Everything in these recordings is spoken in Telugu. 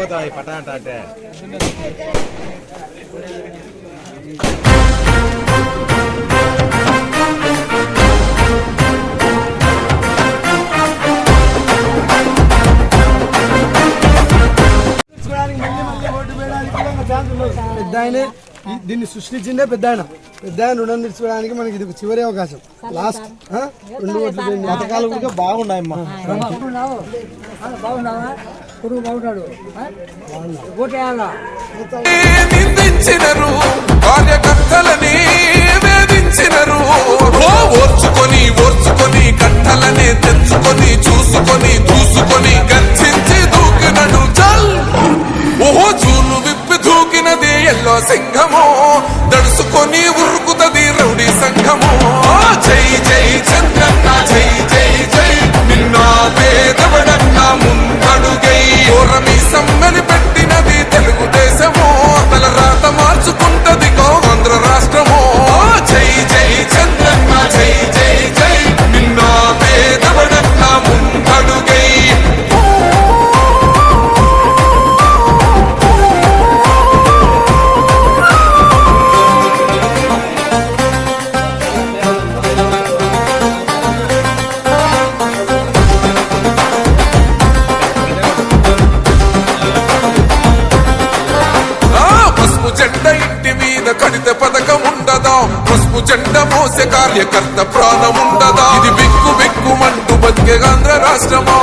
పడిపోతాయి పటాట అంటే. పెద్ద ఆయనే దీన్ని సృష్టించిందే పెద్ద ఆయన పెద్ద ఆయన రుణం తీర్చుకోవడానికి మనకి ఇది చివరి అవకాశం లాస్ట్? రెండు ఓట్లు. పథకాలు కూడా బాగున్నాయమ్మా కొడుకు బాగున్నాడు ఓటేయాలా? నిందించినరు కార్యకర్తలని వేధించినరు. ఓర్చుకొని ఓర్చుకొని కట్టలనే తెచ్చుకొని చూసుకొని దూసుకొని గర్జించి దూకినడు చల్ ఓహో చూలు విప్పి దూకినది ఎల్లో సింహము. దడుసుకొని ఉరుకుతది రౌడీ సంఘము. జై జై చంద్రన్న జై పసుపు జెండ మోసే కార్యకర్త ప్రాణం ఉండదా ఇది బిక్కు బిక్కుమంటూ బతికే ఆంధ్ర రాష్ట్రమా?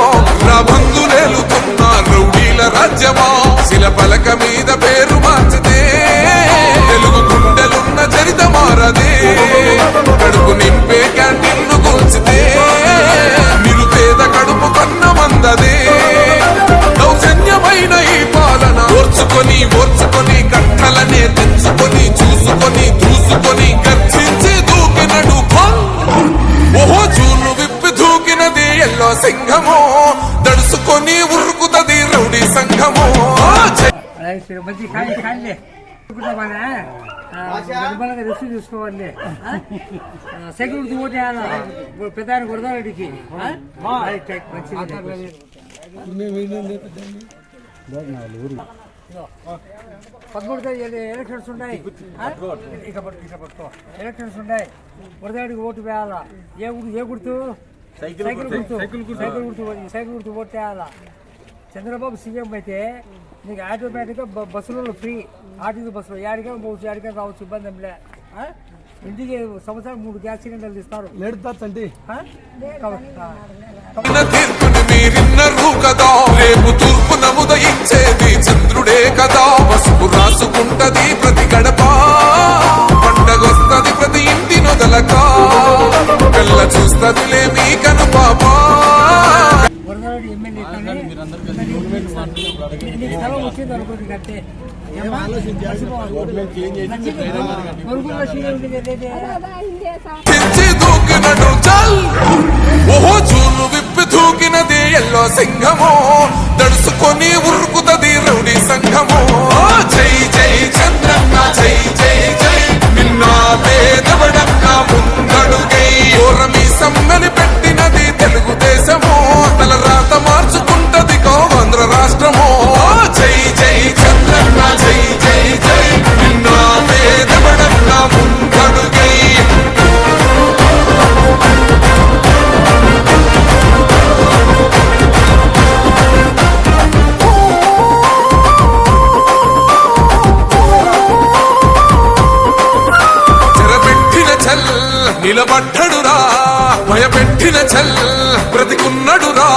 సింహము దడుసుకొని ఉరుకుతది రౌడీ సంఘము. జై అలాగే మంచి ఖాళీ ఖాళీ నిర్మలంగా రెస్ట్ చూసుకోవాలి. సెక్యూరిటీ పెద్ద మంచిది. పదమూడు తేదీ ఎలక్షన్స్ ఉన్నాయి. ఎలక్షన్స్ ఉన్నాయి. వరదాడికి ఓటు వేయాలా? ఏ గుర్తు ఏ గుర్తు? సైకిల్ గుర్తు. సైకిల్ గుర్తు. గుర్తు చంద్రబాబు సీఎం అయితే నీకు ఆటోమేటిక్గా బస్సులలో ఫ్రీ. ఆర్టీసీ బస్సులో యాడికైనా పోవచ్చు యాడికైనా రావచ్చు ఇబ్బంది ఏం లే. ఆ? ఇంటికి సంవత్సరం మూడు గ్యాస్ సిలిండర్లు ఇస్తారు. లేడుతా తండ్రి? ఆ? కాబట్టి, ఆ. నిన్న తీర్పుని మీరిన్నరు కదా. రేపు చంద్రుడే కదా. పసుపు దూకినడు చల్ ఓహో చూలు విప్పి దూకినది ఎల్లో సింహము. దడుసుకొని నిలబడ్డడురా భయపెట్టిన చల్ బ్రతికున్నడురా.